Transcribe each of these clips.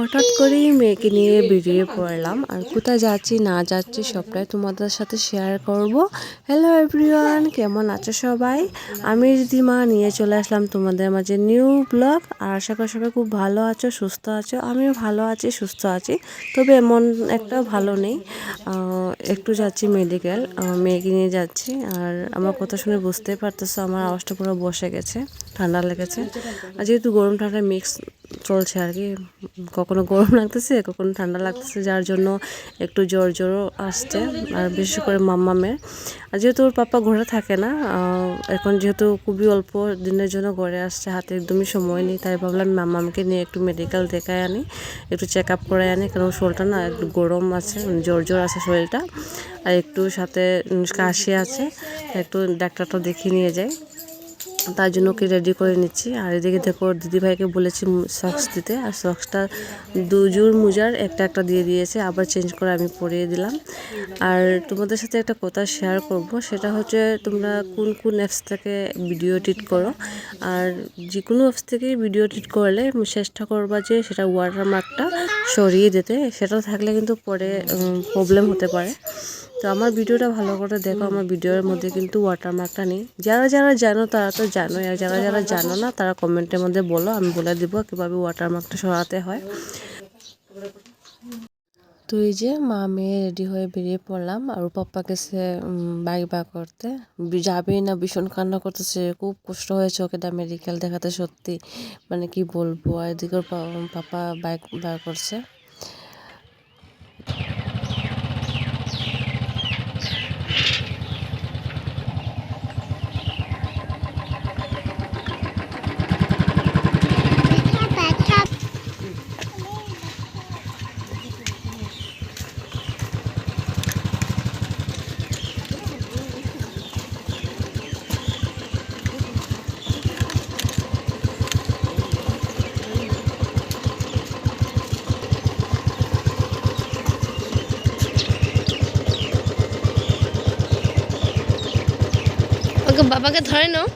হঠাৎ করেই মেয়েকে নিয়ে বেরিয়ে পড়লাম। আর কোথায় যাচ্ছি, না যাচ্ছি সবটাই তোমাদের সাথে শেয়ার করব। হ্যালো এভরিওয়ান কেমন আছো সবাই? আমি রিদিমা নিয়ে চলে আসলাম তোমাদের মাঝে নিউ ব্লগ আর আশা করি সবাই খুব ভালো আছো, সুস্থ আছো। আমিও ভালো আছি, সুস্থ আছি। তবে এমন একটা ভালো নেই। একটু যাচ্ছি মেডিকেল মেয়েকে নিয়ে যাচ্ছি। আর আমার কথা শুনে বুঝতেই পারতেছো, আমার আওয়াজটা পুরো বসে গেছে। ঠান্ডা লেগেছে। আর যেহেতু গরম ঠান্ডা মিক্স চলছে আর কি, কখনো গরম লাগতেছে, কখনো ঠান্ডা লাগতেছে, যার জন্য একটু জ্বর জ্বরও আসছে, আর বিশেষ করে মাম্মামের। আর যেহেতু ওর পাপা ঘরে থাকে না এখন যেহেতু খুবই অল্প দিনের জন্য ঘরে আসছে, হাতে একদমই সময় নেই, তাই ভাবলাম মাম্মামকে নিয়ে একটু মেডিকেল দেখায় আনি, একটু চেক আপ করে আনি, কারণ শরীরটা না একটু গরম আছে মানে জ্বর জ্বর আছে শরীরটা, আর একটু সাথে কাশি আছে একটু ডাক্তারটা দেখিয়ে নিয়ে যাই। তার জন্য ওকে রেডি করে নিচ্ছি। আর এদিকে দেখো দিদিভাইকে বলেছি সক্স দিতে। আর সক্সটা দুজোর মুজার একটা একটা দিয়ে দিয়েছে। আবার চেঞ্জ করে আমি পরিয়ে দিলাম। আর তোমাদের সাথে একটা কথা শেয়ার করব। সেটা হচ্ছে, তোমরা কোন কোন অ্যাপস থেকে ভিডিও এডিট করো? আর যে কোনো অ্যাপস থেকে ভিডিও এডিট করলে চেষ্টা করবা যে সেটা ওয়াটারমার্কটা সরিয়ে দিতে। সেটা থাকলে কিন্তু পরে প্রবলেম হতে পারে। তো আমার ভিডিওটা ভালো করে দেখো, আমার ভিডিওর মধ্যে কিন্তু ওয়াটারমার্কটা নেই। যারা যারা জানো তারা তো জানোই, আর যারা যারা জানো না তারা কমেন্টের মধ্যে বলো, আমি বলে দিব কীভাবে ওয়াটারমার্কটা সরাতে হয়। তো এই যে মা মেয়ে রেডি হয়ে বেরিয়ে পড়লাম, আর পাপ্পা গেছে বাইক বার করতে। বি- যাবেই না, ভীষণ কান্না করতেছে, খুব কষ্ট হয়েছে ওকে মেডিকেল দেখাতে সত্যি। মানে কি বলব এদিকে পাপা বাইক বার করছে। ওকে বাবাকে ধরে নাও।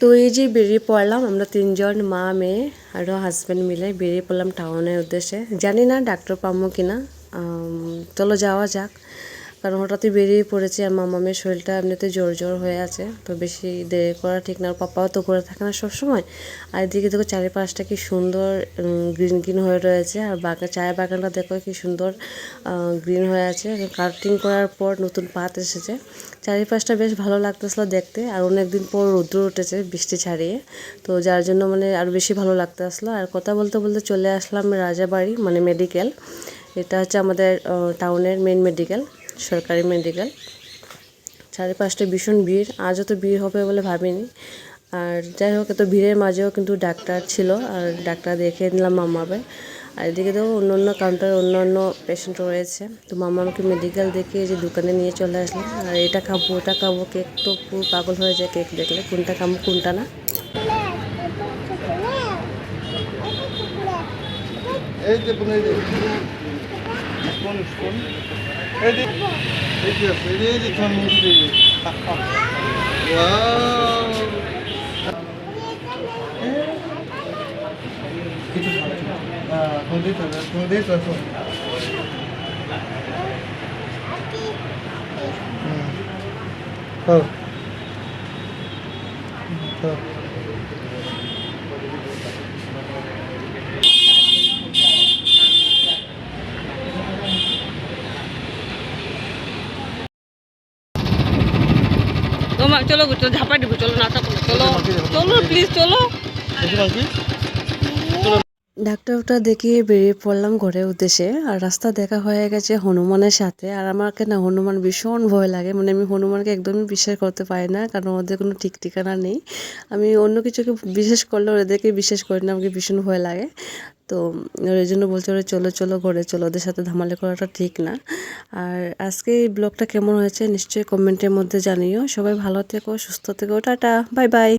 তো এই যে বেরিয়ে পড়লাম, আমরা তিনজন মা, মেয়ে আরও হাজব্যান্ড মিলে বেরিয়ে পড়লাম টাউনের উদ্দেশ্যে। জানি না, ডাক্তার পাবো কিনা। চলো যাওয়া যাক। কারণ হঠাৎই বেরিয়ে পড়েছি আর মামামের শরীরটা এমনিতে জোর জোর হয়ে আছে, তো বেশি দেরি করা ঠিক না। পাপাও তো করে থাকে না সবসময়। আর এদিকে দেখো চারিপাশটা কি সুন্দর গ্রিন গ্রিন হয়ে রয়েছে। আর বাগান চায়ের বাগানটা দেখো কি সুন্দর গ্রিন হয়ে আছে। কাটিং করার পর নতুন পাত এসেছে। চারিপাশটা বেশ ভালো লাগতেছিল দেখতে। আর অনেকদিন পর রৌদ্র উঠেছে বৃষ্টি ছাড়িয়ে। তো যার জন্য মানে আরও বেশি ভালো লাগতে আসলো আর কথা বলতে বলতে চলে আসলাম রাজাবাড়ি মানে মেডিকেল এটা হচ্ছে আমাদের টাউনের মেন মেডিকেল সরকারি মেডিকেল চারিপাশটা ভীষণ ভিড় আজও তো ভিড় হবে বলে ভাবিনি আর যাই হোক এত ভিড়ের মাঝেও কিন্তু ডাক্তার ছিল আর ডাক্তার দেখে নিলাম মামাবে আর এদিকে তো অন্য অন্য কাউন্টারে অন্য অন্য পেশেন্ট রয়েছে তো মামা আমাকে মেডিকেল দেখে যে দোকানে নিয়ে চলে আসলাম আর এটা খাব ওটা খাব কেক তো পুরো পাগল হয়ে যায় কেক দেখলে কোনটা খাব কোনটা না এই যে বোন, এই যে স্পুন স্পুন এই যে এই যে আছে, এই যে এই যে তোমার মুখে এই যে ওয়াও কিছু হ্যাঁ তুমি দিতে হবে তুমি দিতে হবে হুম হ্যাঁ হ্যাঁ তোমার চলো চলো ঝাঁপাই দিব চলো করো, চলো চলো প্লিজ চলো। ডাক্তারটা দেখিয়ে বেরিয়ে পড়লাম ঘরের উদ্দেশ্যে আর রাস্তা দেখা হয়ে গেছে হনুমানের সাথে। আর আমাকে না হনুমান ভীষণ ভয় লাগে মানে আমি হনুমানকে একদমই বিশ্বাস করতে পারি না কারণ ওদের কোনো ঠিক ঠিকানা নেই। আমি অন্য কিছুকে বিশ্বাস করলে ওদেরকে বিশ্বাস করি না আমাকে ভীষণ ভয় লাগে। তো ওই জন্য বলছে ওরা চলো চলো ঘরে চলো, ওদের সাথে ধামালে করাটা ঠিক না। আর আজকে এই ব্লগটা কেমন হয়েছে নিশ্চয়ই কমেন্টের মধ্যে জানিও। সবাই ভালো থেকো, সুস্থ থেকো, টাটা, বাই বাই।